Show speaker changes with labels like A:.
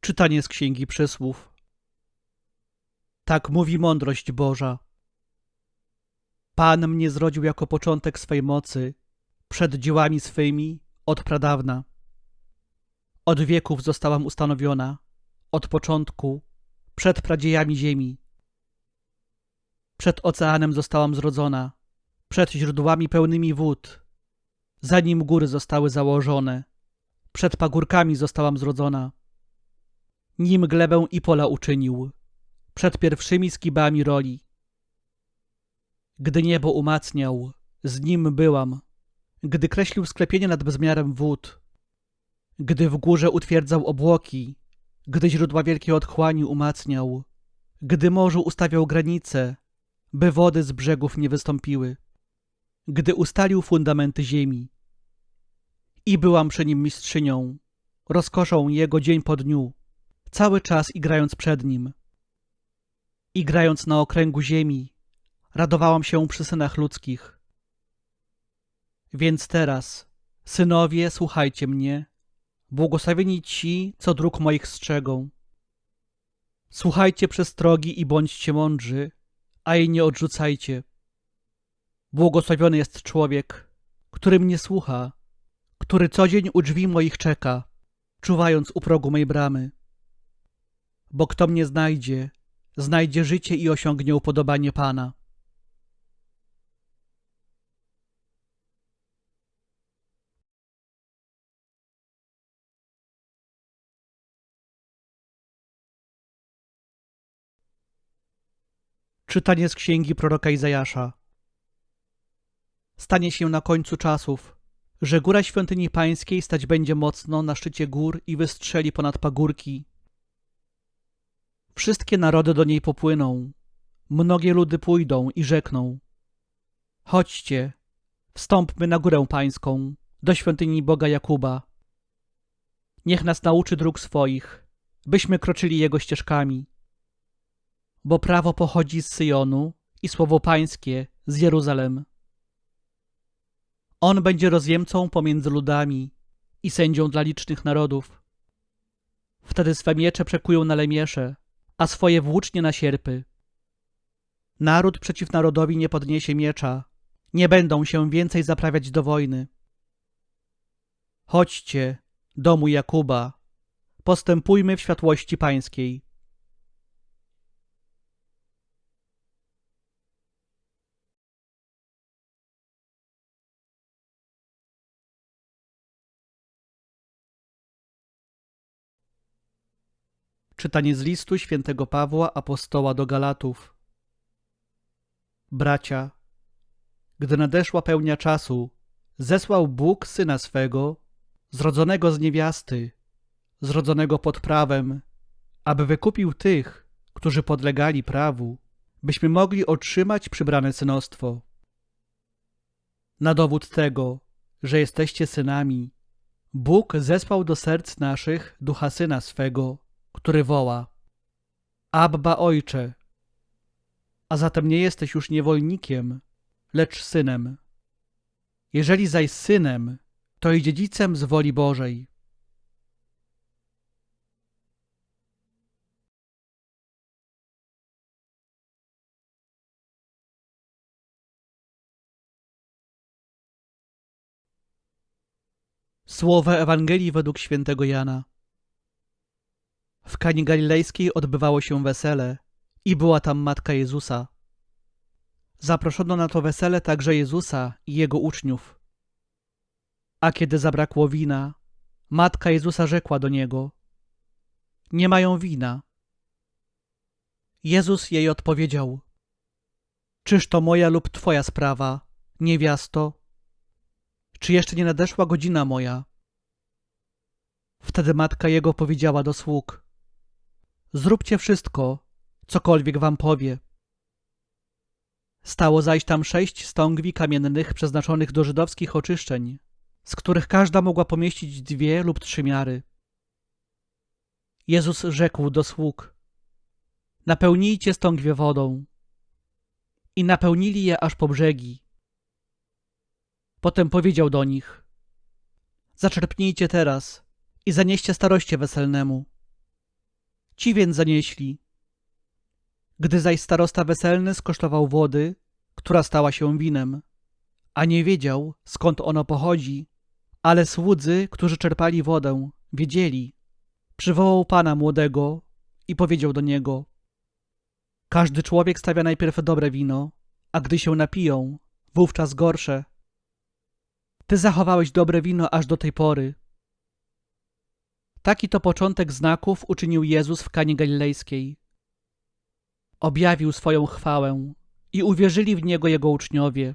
A: Czytanie z Księgi Przysłów. Tak mówi mądrość Boża. Pan mnie zrodził jako początek swej mocy, przed dziełami swymi od pradawna. Od wieków zostałam ustanowiona, od początku, przed pradziejami ziemi. Przed oceanem zostałam zrodzona, przed źródłami pełnymi wód, zanim góry zostały założone, przed pagórkami zostałam zrodzona nim glebę i pola uczynił, przed pierwszymi skibami roli. Gdy niebo umacniał, z nim byłam, gdy kreślił sklepienie nad bezmiarem wód, gdy w górze utwierdzał obłoki, gdy źródła wielkiej otchłani umacniał, gdy morzu ustawiał granice, by wody z brzegów nie wystąpiły, gdy ustalił fundamenty ziemi. I byłam przy nim mistrzynią, rozkoszą jego dzień po dniu cały czas igrając przed nim. Igrając na okręgu ziemi, radowałam się przy synach ludzkich. Więc teraz, synowie, słuchajcie mnie, błogosławieni ci, co dróg moich strzegą. Słuchajcie przestrogi i bądźcie mądrzy, a jej nie odrzucajcie. Błogosławiony jest człowiek, który mnie słucha, który co dzień u drzwi moich czeka, czuwając u progu mej bramy bo kto mnie znajdzie, znajdzie życie i osiągnie upodobanie Pana. Czytanie z księgi proroka Izajasza. Stanie się na końcu czasów, że góra świątyni pańskiej stać będzie mocno na szczycie gór i wystrzeli ponad pagórki Wszystkie narody do niej popłyną, mnogie ludy pójdą i rzekną. Chodźcie, wstąpmy na górę pańską, do świątyni Boga Jakuba. Niech nas nauczy dróg swoich, byśmy kroczyli jego ścieżkami. Bo prawo pochodzi z Syjonu i słowo pańskie z Jeruzalem. On będzie rozjemcą pomiędzy ludami i sędzią dla licznych narodów. Wtedy swe miecze przekują na lemiesze, a swoje włócznie na sierpy. Naród przeciw narodowi nie podniesie miecza, nie będą się więcej zaprawiać do wojny. Chodźcie, domu Jakuba, postępujmy w światłości pańskiej. Czytanie z listu świętego Pawła apostoła do Galatów. Bracia, gdy nadeszła pełnia czasu, zesłał Bóg syna swego, zrodzonego z niewiasty, zrodzonego pod prawem, aby wykupił tych, którzy podlegali prawu, byśmy mogli otrzymać przybrane synostwo. Na dowód tego, że jesteście synami, Bóg zesłał do serc naszych ducha syna swego, który woła: Abba ojcze. A zatem nie jesteś już niewolnikiem, lecz synem. Jeżeli zaś synem, to i dziedzicem z woli Bożej. Słowa Ewangelii według świętego Jana. W Kani Galilejskiej odbywało się wesele i była tam matka Jezusa. Zaproszono na to wesele także Jezusa i jego uczniów. A kiedy zabrakło wina, matka Jezusa rzekła do niego: Nie mają wina. Jezus jej odpowiedział: Czyż to moja lub twoja sprawa, niewiasto? Czy jeszcze nie nadeszła godzina moja? Wtedy matka jego powiedziała do sług: Zróbcie wszystko, cokolwiek wam powie. Stało zaś tam sześć stągwi kamiennych przeznaczonych do żydowskich oczyszczeń, z których każda mogła pomieścić dwie lub trzy miary. Jezus rzekł do sług: Napełnijcie stągwie wodą. I napełnili je aż po brzegi. Potem powiedział do nich: Zaczerpnijcie teraz i zanieście staroście weselnemu. Ci więc zanieśli. Gdy zaś starosta weselny skosztował wody, która stała się winem, a nie wiedział, skąd ono pochodzi, ale słudzy, którzy czerpali wodę, wiedzieli. Przywołał pana młodego i powiedział do niego: Każdy człowiek stawia najpierw dobre wino, a gdy się napiją, wówczas gorsze. Ty zachowałeś dobre wino aż do tej pory. Taki to początek znaków uczynił Jezus w Kanie Galilejskiej. Objawił swoją chwałę i uwierzyli w Niego Jego uczniowie.